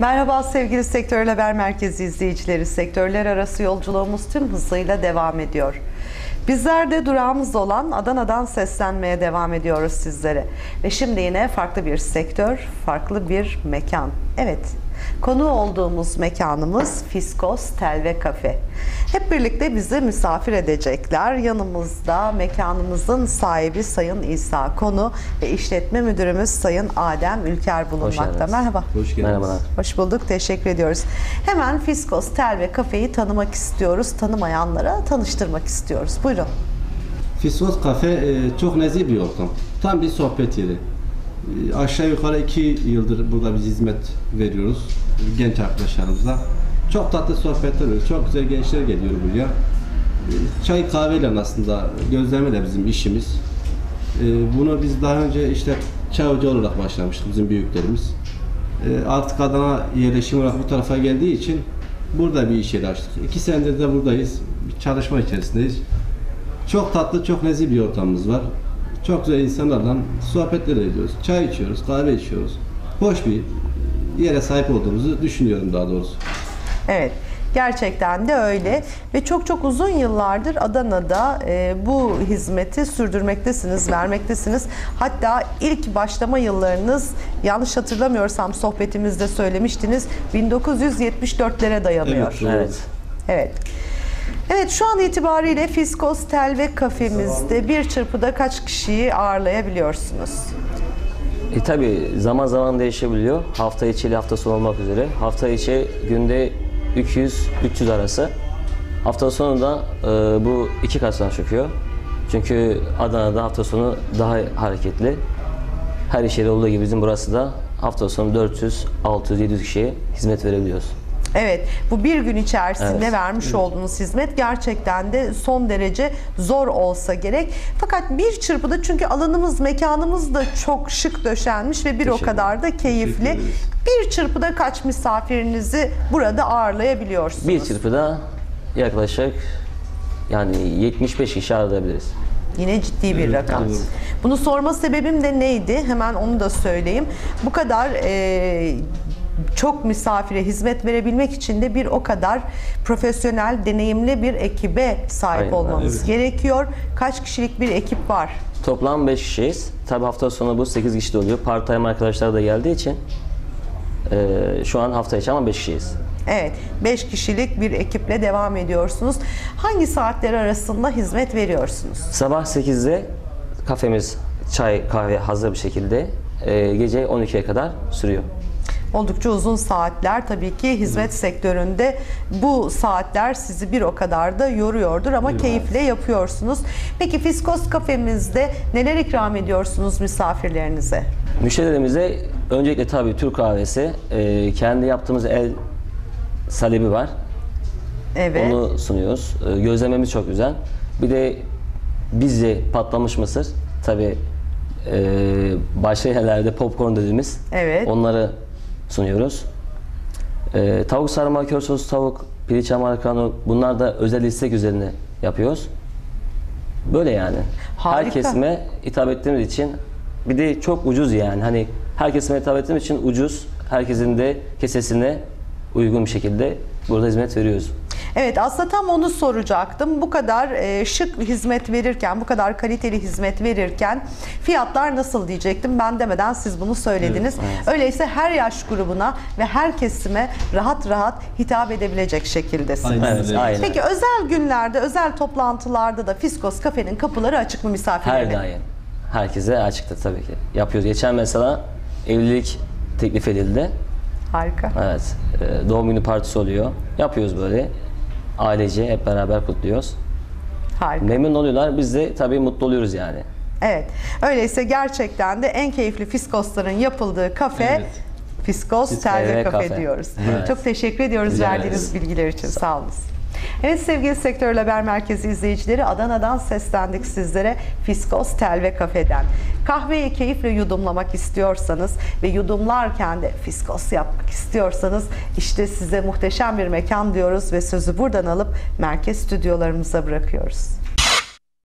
Merhaba sevgili Sektör Haber Merkezi izleyicileri. Sektörler arası yolculuğumuz tüm hızıyla devam ediyor. Bizler de durağımız olan Adana'dan seslenmeye devam ediyoruz sizlere. Ve şimdi yine farklı bir sektör, farklı bir mekan. Evet, konu olduğumuz mekanımız Fiskos Tel ve Kafe. Hep birlikte bizi misafir edecekler. Yanımızda mekanımızın sahibi Sayın İsa Konu ve işletme müdürümüz Sayın Adem Ülker bulunmakta. geldiniz. Merhaba. Hoş geldiniz. Merhabalar. Hoş bulduk, teşekkür ediyoruz. Hemen Fiskos Tel ve Kafe'yi tanımak istiyoruz. Tanımayanlara tanıştırmak istiyoruz. Buyurun. Fisos Kafe e, çok nezih bir ortam. Tam bir sohbet yeri. E, Aşağı yukarı iki yıldır burada biz hizmet veriyoruz genç arkadaşlarımıza. Çok tatlı sohbetler oluyor. Çok güzel gençler geliyor buraya. E, Çay kahveyle aslında gözleme de bizim işimiz. Bunu biz daha önce işte çay ocağı olarak başlamıştık bizim büyüklerimiz. Artık Adana yerleşim olarak bu tarafa geldiği için burada bir iş yeri açtık. İki senedir de buradayız. Bir çalışma içerisindeyiz. Çok tatlı, çok nezih bir ortamımız var. Çok güzel insanlarla sohbetler ediyoruz. Çay içiyoruz, kahve içiyoruz. Hoş bir yere sahip olduğumuzu düşünüyorum daha doğrusu. Evet. Gerçekten de öyle ve çok çok uzun yıllardır Adana'da e, bu hizmeti sürdürmektesiniz, vermektesiniz. Hatta ilk başlama yıllarınız yanlış hatırlamıyorsam sohbetimizde söylemiştiniz 1974'lere dayanıyor. Evet. Evet. Evet. Evet şu an itibariyle Fiskos Tel ve kafemizde bir çırpıda kaç kişiyi ağırlayabiliyorsunuz? E tabi zaman zaman değişebiliyor. Hafta içi ile hafta sonu olmak üzere. Hafta içi günde 200-300 arası. Hafta sonu da e, bu iki katına çıkıyor. Çünkü Adana'da hafta sonu daha hareketli. Her iş yeri olduğu gibi bizim burası da hafta sonu 400, 600, 700 kişiye hizmet verebiliyoruz. Evet, bu bir gün içerisinde Evet. vermiş olduğunuz hizmet gerçekten de son derece zor olsa gerek. Fakat bir çırpıda çünkü alanımız, mekanımız da çok şık döşenmiş ve bir o kadar da keyifli. Bir çırpıda kaç misafirinizi burada ağırlayabiliyorsunuz? Bir çırpıda yaklaşık yani 75 kişi ağırlayabiliriz. Yine ciddi bir rakam. evet. Bunu sorma sebebim de neydi? Hemen onu da söyleyeyim. Bu kadar e, çok misafire hizmet verebilmek için de bir o kadar profesyonel, deneyimli bir ekibe sahip Aynen, olmanız evet. gerekiyor. Kaç kişilik bir ekip var? Toplam 5 kişiyiz. Tabi hafta sonu bu 8 kişi de oluyor. Part time arkadaşlar da geldiği için eee, şu an hafta içi ama 5 kişiyiz. Evet, 5 kişilik bir ekiple devam ediyorsunuz. Hangi saatler arasında hizmet veriyorsunuz? Sabah 8'de kafemiz çay kahve hazır bir şekilde eee, gece 12'ye kadar sürüyor. Oldukça uzun saatler tabii ki hizmet sektöründe bu saatler sizi bir o kadar da yoruyordur ama keyifle yapıyorsunuz. Peki Fiskos kafemizde neler ikram ediyorsunuz misafirlerinize? Müşterilerimize öncelikle tabii Türk kahvesi, eee, kendi yaptığımız el salebi var. Evet. Onu sunuyoruz. Eee, gözlememiz çok güzel. Bir de bizce patlamış mısır. Tabii eee başka yerlerde popcorn dediğimiz. Evet. Onları sunuyoruz. Eee, tavuk sarma, kör sos tavuk, piliç americano bunlar da özel istek üzerine yapıyoruz. Böyle yani. Harika. Her kesime hitap ettiğimiz için bir de çok ucuz yani. Hani her kesime hitap ettiğimiz için ucuz. Herkesin de kesesine uygun bir şekilde burada hizmet veriyoruz. Evet aslında tam onu soracaktım. Bu kadar e, şık hizmet verirken, bu kadar kaliteli hizmet verirken fiyatlar nasıl diyecektim. Ben demeden siz bunu söylediniz. Öyleyse her yaş grubuna ve her kesime rahat rahat hitap edebilecek şekildesiniz. Aynen Evet, aynen. Peki özel günlerde, özel toplantılarda da Fiskos Kafe'nin kapıları açık mı misafirlerine? Her daim. Herkese açıktır tabii ki. Yapıyoruz. Geçen mesela evlilik teklif edildi. Harika. Evet. e, Doğum günü partisi oluyor. Yapıyoruz böyle. Ailece hep beraber kutluyoruz. Harika. Memnun oluyorlar. Biz de tabii mutlu oluyoruz yani. Evet. Öyleyse gerçekten de en keyifli Fiskosların yapıldığı kafe Evet. Fiskos Fiskos Tel ve ve Kafe, Kafe. diyoruz. Evet. Çok teşekkür ediyoruz Rica verdiğiniz ederiz. bilgiler için. Sağ olun. Evet sevgili Sektör Haber Merkezi izleyicileri Adana'dan seslendik sizlere Fiskos Tel ve Kafe'den. Kahveyi keyifle yudumlamak istiyorsanız ve yudumlarken de fiskos yapmak istiyorsanız işte size muhteşem bir mekan diyoruz ve sözü buradan alıp merkez stüdyolarımıza bırakıyoruz.